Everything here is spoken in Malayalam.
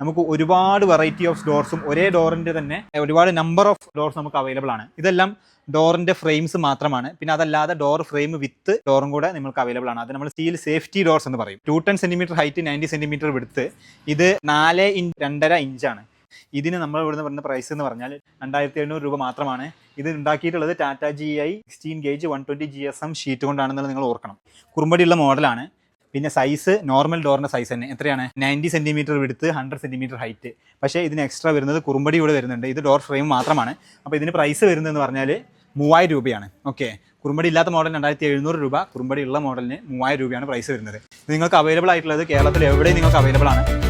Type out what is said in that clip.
നമുക്ക് ഒരുപാട് വെറൈറ്റി ഓഫ് ഡോർസും ഒരേ ഡോറിന്റെ തന്നെ ഒരുപാട് നമ്പർ ഓഫ് ഡോർസ് നമുക്ക് അവൈലബിൾ ആണ്. ഇതെല്ലാം ഡോറിന്റെ ഫ്രെയിംസ് മാത്രമാണ്. പിന്നെ അതല്ലാതെ ഡോർ ഫ്രെയിം വിത്ത് ഡോറും കൂടെ നിങ്ങൾക്ക് അവൈലബിൾ ആണ്. അത് നമ്മൾ സ്റ്റീൽ സേഫ്റ്റി ഡോർസ് എന്ന് പറയും. Two ten centimetre height ninety centimetre വിടുത്ത് ഇത് നാല് ഇഞ്ച് രണ്ടര ഇഞ്ചാണ് ഇതിന് നമ്മൾ ഇവിടുന്ന് പറഞ്ഞ പ്രൈസ് എന്ന് പറഞ്ഞാൽ രണ്ടായിരത്തി എഴുന്നൂറ് രൂപ മാത്രമാണ്. ഇത് ഉണ്ടാക്കിയിട്ടുള്ളത് Tata G I sixteen gauge one twenty G S M sheet കൊണ്ടാണെന്നുള്ളത് നിങ്ങൾ ഓർക്കണം. കുറുമ്പടിയുള്ള മോഡലാണ് പിന്നെ സൈസ് നോർമൽ ഡോറിന്റെ സൈസ് തന്നെ. എത്രയാണ്? നയന്റി സെന്റിമീറ്റർ വിടുത്ത് ഹൺഡ്രഡ് സെന്റിമീറ്റർ ഹൈറ്റ് പക്ഷേ ഇതിന് എക്സ്ട്രാ വരുന്നത് കുറുമ്പടി കൂടെ വരുന്നുണ്ട്. ഇത് ഡോർ ഫ്രെയിം മാത്രമാണ്. അപ്പോൾ ഇതിന് പ്രൈസ് വരുന്നതെന്ന് പറഞ്ഞാൽ മൂവായിരം രൂപയാണ്. ഓക്കെ കുറുമ്പടി ഇല്ലാത്ത മോഡൽ രണ്ടായിരത്തി എഴുന്നൂറ് രൂപ. കുറുമ്പടി ഉള്ള മോഡലിന് മൂവായിരം രൂപയാണ് പ്രൈസ് വരുന്നത്. നിങ്ങൾക്ക് അവൈലബിൾ ആയിട്ടുള്ളത് കേരളത്തിൽ എവിടെയും നിങ്ങൾക്ക് അവൈലബിൾ ആണ്.